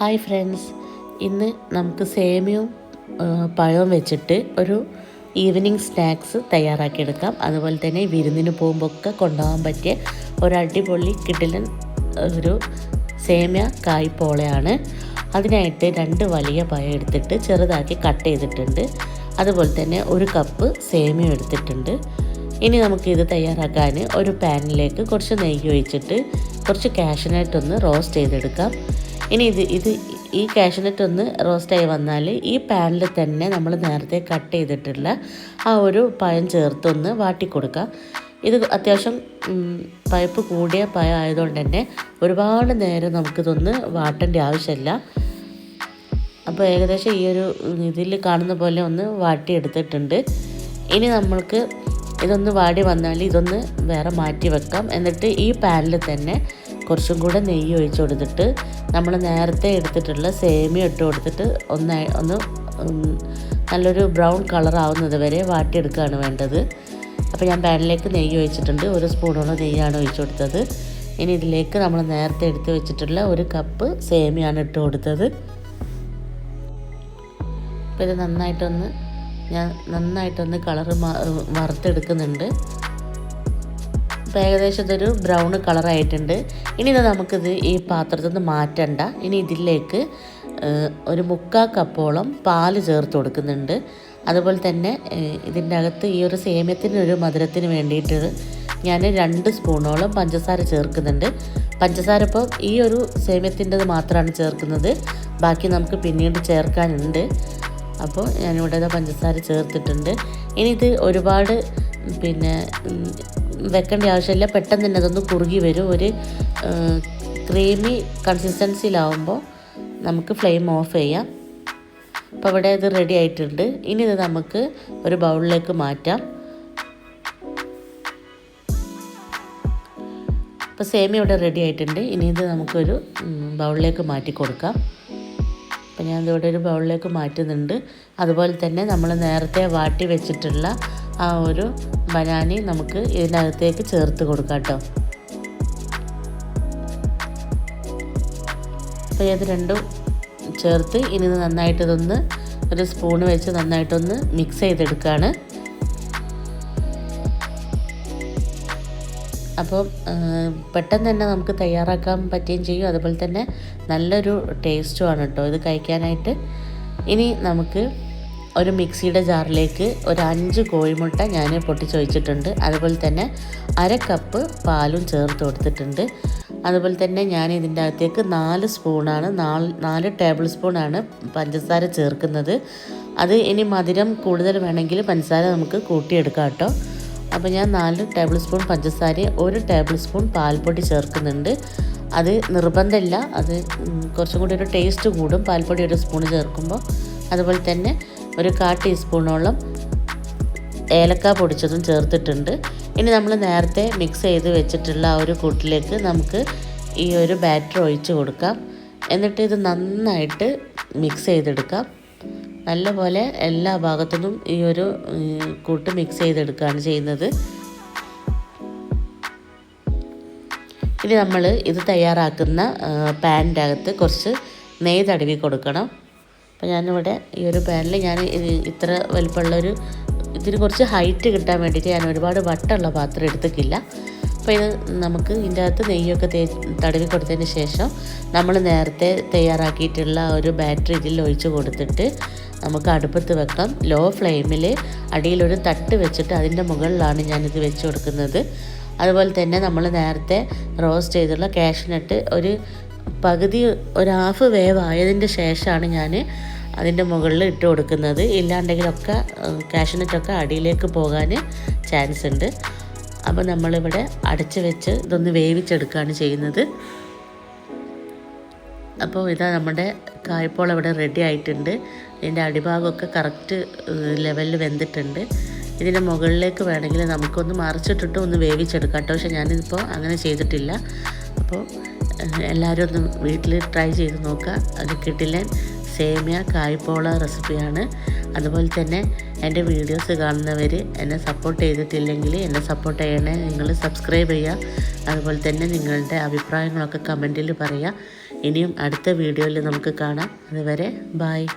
Hi friends ഇന്ന് നമുക്ക് സേമിയവും പഴവും വെച്ചിട്ട് ഒരു ഈവനിങ് സ്നാക്സ് തയ്യാറാക്കിയെടുക്കാം. അതുപോലെ തന്നെ വിരുന്നിന് പോകുമ്പോൾ ഒക്കെ കൊണ്ടുപോകാൻ പറ്റിയ ഒരു അടിപൊളി കിടിലൻ ഒരു സേമിയ കായ്പോളയാണ് അതിനായിട്ട് രണ്ട് വലിയ പഴം എടുത്തിട്ട് ചെറുതാക്കി കട്ട് ചെയ്തിട്ടുണ്ട്. അതുപോലെ തന്നെ ഒരു കപ്പ് സേമിയ എടുത്തിട്ടുണ്ട്. ഇനി നമുക്ക് ഇത് തയ്യാറാക്കാൻ ഒരു പാനിലേക്ക് കുറച്ച് നെയ്യ് ഒഴിച്ചിട്ട് കുറച്ച് ക്യാഷനായിട്ടൊന്ന് റോസ്റ്റ് ചെയ്തെടുക്കാം. ഇനി ഇത് ഇത് ഈ കാഷ്നട്ട് ഒന്ന് റോസ്റ്റായി വന്നാൽ ഈ പാനിൽ തന്നെ നമ്മൾ നേരത്തെ കട്ട് ചെയ്തിട്ടുള്ള ആ ഒരു പഴം ചേർത്തൊന്ന് വാട്ടിക്കൊടുക്കാം ഇത് അത്യാവശ്യം പൈപ്പ് കൂടിയ പഴം ആയതുകൊണ്ട് തന്നെ ഒരുപാട് നേരം നമുക്കിതൊന്ന് വാട്ടേണ്ട ആവശ്യമില്ല. അപ്പോൾ ഏകദേശം ഈ ഒരു ഇതിൽ കാണുന്ന പോലെ ഒന്ന് വാട്ടിയെടുത്തിട്ടുണ്ട്. ഇനി നമ്മൾക്ക് ഇതൊന്ന് വാടി വന്നാൽ ഇതൊന്ന് വേറെ മാറ്റി വെക്കാം. എന്നിട്ട് ഈ പാനിൽ തന്നെ കുറച്ചും കൂടെ നെയ്യ് ഒഴിച്ച് കൊടുത്തിട്ട് നമ്മൾ നേരത്തെ എടുത്തിട്ടുള്ള സേമിയ ഇട്ട് കൊടുത്തിട്ട് ഒന്ന് ഒന്ന് നല്ലൊരു ബ്രൗൺ കളർ ആവുന്നത് വരെ വാട്ടിയെടുക്കുകയാണ് വേണ്ടത്. അപ്പോൾ ഞാൻ പാനിലേക്ക് നെയ്യ് ഒഴിച്ചിട്ടുണ്ട്. ഒരു സ്പൂണോളം നെയ്യാണ് ഒഴിച്ചു കൊടുത്തത്. ഇനി ഇതിലേക്ക് നമ്മൾ നേരത്തെ എടുത്ത് വെച്ചിട്ടുള്ള ഒരു കപ്പ് സേമിയാണ് ഇട്ട് കൊടുത്തത്. അപ്പോൾ ഇത് നന്നായിട്ടൊന്ന് ഞാൻ നന്നായിട്ടൊന്ന് കളറ് വറുത്തെടുക്കുന്നുണ്ട്. അപ്പോൾ ഏകദേശം ഇതൊരു ബ്രൗൺ കളറായിട്ടുണ്ട് ഇനി ഇത് നമുക്കിത് ഈ പാത്രത്തിൽ നിന്ന് മാറ്റണ്ട. ഇനി ഇതിലേക്ക് ഒരു മുക്കാൽ കപ്പോളം പാൽ ചേർത്ത് കൊടുക്കുന്നുണ്ട്. അതുപോലെ തന്നെ ഇതിന്റെ അകത്ത് ഈ ഒരു സേമ്യത്തിന് ഒരു മധുരത്തിന് വേണ്ടിയിട്ട് ഞാൻ രണ്ട് സ്പൂണോളം പഞ്ചസാര ചേർക്കുന്നുണ്ട്. പഞ്ചസാര ഇപ്പോൾ ഈ ഒരു സേമ്യത്തിന്റെത് മാത്രമാണ് ചേർക്കുന്നത്. ബാക്കി നമുക്ക് പിന്നീട് ചേർക്കാനുണ്ട്. അപ്പോൾ ഞാനിവിടെ പഞ്ചസാര ചേർത്തിട്ടുണ്ട്. ഇനി ഇത് ഒരുപാട് പിന്നെ വെക്കേണ്ട ആവശ്യമില്ല. പെട്ടെന്ന് തന്നെ അതൊന്ന് കുറുകി വരും. ഒരു ക്രീമി കൺസിസ്റ്റൻസിയിലാവുമ്പോൾ നമുക്ക് ഫ്ലെയിം ഓഫ് ചെയ്യാം. അപ്പോൾ ഇവിടെ ഇത് റെഡി ആയിട്ടുണ്ട്. ഇനി ഇത് നമുക്ക് ഒരു ബൗളിലേക്ക് മാറ്റാം. അപ്പോൾ സേമിയ ഇവിടെ റെഡി ആയിട്ടുണ്ട്. ഇനി ഇത് നമുക്കൊരു ബൗളിലേക്ക് മാറ്റി കൊടുക്കാം. അപ്പോൾ ഞാൻ ഇതിവിടെ ഒരു ബൗളിലേക്ക് മാറ്റുന്നുണ്ട്. അതുപോലെ തന്നെ നമ്മൾ നേരത്തെ വാട്ടി വെച്ചിട്ടുള്ള ആ ഒരു ബനാനി നമുക്ക് ഇതിനകത്തേക്ക് ചേർത്ത് കൊടുക്കാം കേട്ടോ. അപ്പോൾ ഇത് രണ്ടും ചേർത്ത് ഇനി നന്നായിട്ട് ഇതൊന്ന് ഒരു സ്പൂൺ വെച്ച് നന്നായിട്ടൊന്ന് മിക്സ് ചെയ്തെടുക്കുകയാണ് അപ്പോൾ പെട്ടെന്ന് തന്നെ നമുക്ക് തയ്യാറാക്കാൻ പറ്റുകയും ചെയ്യും. അതുപോലെ തന്നെ നല്ലൊരു ടേസ്റ്റുമാണ് കേട്ടോ ഇത് കഴിക്കാനായിട്ട്. ഇനി നമുക്ക് ഒരു മിക്സിയുടെ ജാറിലേക്ക് ഒരു അഞ്ച് കോഴിമുട്ട ഞാൻ പൊട്ടിച്ച് വെച്ചിട്ടുണ്ട് അതുപോലെ തന്നെ അര കപ്പ് പാലും ചേർത്ത് കൊടുത്തിട്ടുണ്ട്. അതുപോലെ തന്നെ ഞാൻ ഇതിന്റെ അകത്തേക്ക് നാല് സ്പൂണാണ് നാല് നാല് ടേബിൾ സ്പൂണാണ് പഞ്ചസാര ചേർക്കുന്നത്. അത് ഇനി മധുരം കൂടുതൽ വേണമെങ്കിൽ പഞ്ചസാര നമുക്ക് കൂട്ടിയെടുക്കാം കേട്ടോ. അപ്പോൾ ഞാൻ നാല് ടേബിൾ സ്പൂൺ പഞ്ചസാര ഒരു ടേബിൾ സ്പൂൺ പാൽപ്പൊടി ചേർക്കുന്നുണ്ട്. അത് നിർബന്ധമില്ല. അത് കുറച്ചും കൂടി ഒരു ടേസ്റ്റ് കൂടും. പാൽപ്പൊടി ഒരു സ്പൂൺ ചേർക്കുമ്പോൾ. അതുപോലെ തന്നെ ഒരു കാ ടീസ്പൂണോളം ഏലക്ക പൊടിച്ചതും ചേർത്തിട്ടുണ്ട്. ഇനി നമ്മൾ നേരത്തെ മിക്സ് ചെയ്ത് വെച്ചിട്ടുള്ള ആ ഒരു കൂട്ടിലേക്ക് നമുക്ക് ഈ ഒരു ബാറ്റർ ഒഴിച്ച് കൊടുക്കാം. എന്നിട്ട് ഇത് നന്നായിട്ട് മിക്സ് ചെയ്തെടുക്കാം. നല്ലപോലെ എല്ലാ ഭാഗത്തുനിന്നും ഈ ഒരു കൂട്ട് മിക്സ് ചെയ്തെടുക്കുകയാണ് ചെയ്യുന്നത്. ഇനി നമ്മൾ ഇത് തയ്യാറാക്കുന്ന പാനിന്റെ അകത്ത് കുറച്ച് നെയ്യ് തടവി കൊടുക്കണം. അപ്പോൾ ഞാനിവിടെ ഈ ഒരു പാനിൽ ഞാൻ ഇത് ഇത്ര വലിപ്പമുള്ളൊരു ഇതിന് കുറച്ച് ഹൈറ്റ് കിട്ടാൻ വേണ്ടിയിട്ട് ഞാൻ ഒരുപാട് വട്ടമുള്ള പാത്രം എടുത്തിട്ടില്ല. അപ്പോൾ ഇത് നമുക്ക് ഇതിന്റെ അകത്ത് നെയ്യൊക്കെ തേ തടവി കൊടുത്തതിന് ശേഷം നമ്മൾ നേരത്തെ തയ്യാറാക്കിയിട്ടുള്ള ഒരു ബാറ്ററി ഇതിൽ ഒഴിച്ച് കൊടുത്തിട്ട് നമുക്ക് അടുപ്പത്ത് വെക്കാം. ലോ ഫ്ലെയിമിൽ അടിയിലൊരു തട്ട് വെച്ചിട്ട് അതിന്റെ മുകളിലാണ് ഞാനിത് വെച്ച് കൊടുക്കുന്നത്. അതുപോലെ തന്നെ നമ്മൾ നേരത്തെ റോസ്റ്റ് ചെയ്തുള്ള കാഷ്നട്ട് ഒരു പകുതി ഒരു ഹാഫ് വേവ് ആയതിന്റെ ശേഷമാണ് ഞാൻ അതിന്റെ മുകളിൽ ഇട്ട് കൊടുക്കുന്നത്. ഇല്ലാണ്ടെങ്കിലൊക്കെ കാഷ്നറ്റൊക്കെ അടിയിലേക്ക് പോകാൻ ചാൻസ് ഉണ്ട്. അപ്പോൾ നമ്മളിവിടെ അടച്ച് വെച്ച് ഇതൊന്ന് വേവിച്ചെടുക്കുകയാണ് ചെയ്യുന്നത്. അപ്പോൾ ഇതാ നമ്മുടെ കായ്പോൾ ഇവിടെ റെഡി ആയിട്ടുണ്ട്. ഇതിന്റെ അടിഭാഗമൊക്കെ കറക്റ്റ് ലെവലിൽ വെന്തിട്ടുണ്ട്. ഇതിന്റെ മുകളിലേക്ക് വേണമെങ്കിൽ നമുക്കൊന്ന് മറിച്ചിട്ടിട്ട് ഒന്ന് വേവിച്ചെടുക്കാം കേട്ടോ. പക്ഷെ ഞാനിതിപ്പോൾ അങ്ങനെ ചെയ്തിട്ടില്ല. അപ്പോൾ എല്ലാവരും ഒന്ന് വീട്ടിൽ ട്രൈ ചെയ്ത് നോക്കുക. അത് കിട്ടില്ല. സേമിയ കായ്പോള റെസിപ്പിയാണ്. അതുപോലെ തന്നെ എന്റെ വീഡിയോസ് കാണുന്നവർ എന്നെ സപ്പോർട്ട് ചെയ്തിട്ടില്ലെങ്കിൽ എന്നെ സപ്പോർട്ട് ചെയ്യണേ. നിങ്ങൾ സബ്സ്ക്രൈബ് ചെയ്യുക. അതുപോലെ തന്നെ നിങ്ങളുടെ അഭിപ്രായങ്ങളൊക്കെ കമന്റിൽ പറയുക. ഇനിയും അടുത്ത വീഡിയോയിൽ നമുക്ക് കാണാം. അതുവരെ ബായ്